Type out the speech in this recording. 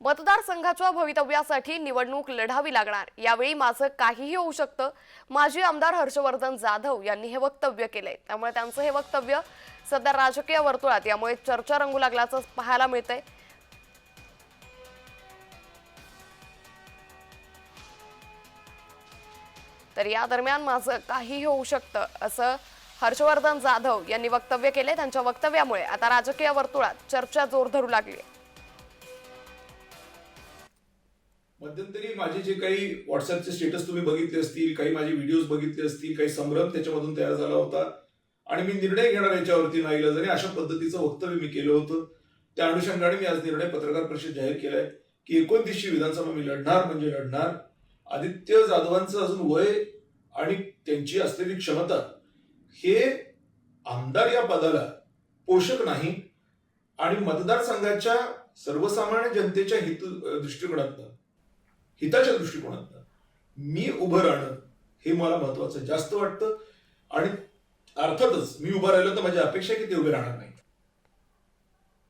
मतदारसंघाच्या भवितव्यासाठी निवडणूक लढावी लागणार. यावेळी माझं काहीही होऊ शकतं. माजी आमदार हर्षवर्धन जाधव यांनी हे वक्तव्य केलंय. त्यामुळे त्यांचं हे वक्तव्य सध्या राजकीय वर्तुळात यामुळे चर्चा रंगू लागल्याचं पाहायला मिळतंय. तर या दरम्यान माझं काहीही होऊ शकतं असं हर्षवर्धन जाधव यांनी वक्तव्य केले त्यांच्या वक्तव्यामुळे आता राजकीय वर्तुळात चर्चा जोर धरू लागली मध्यंतरी माझे जे काही व्हॉट्सअपचे स्टेटस तुम्ही बघितले असतील काही माझे व्हिडिओज बघितले असतील काही संभ्रम त्याच्यामधून तयार झाला होता. आणि मी निर्णय घेणार याच्यावरती नाही आणि अशा पद्धतीचं वक्तव्य मी केलं होतं त्या अनुषंगाने मी आज निर्णय पत्रकार परिषद जाहीर केलाय की एकोणतीसशे विधानसभा मी लढणार म्हणजे लढणार. आदित्य जाधवांचं अजून वय आणि त्यांची असलेली क्षमता हे आमदार या पदाला पोषक नाही. आणि मतदारसंघाच्या सर्वसामान्य जनतेच्या हित दृष्टिकोनातनं हिताच्या दृष्टिकोनातनं मी उभं राहणं हे मला महत्वाचं जास्त वाटतं. आणि अर्थातच मी उभं राहिलो तर माझी अपेक्षा की ते उभे राहणार नाही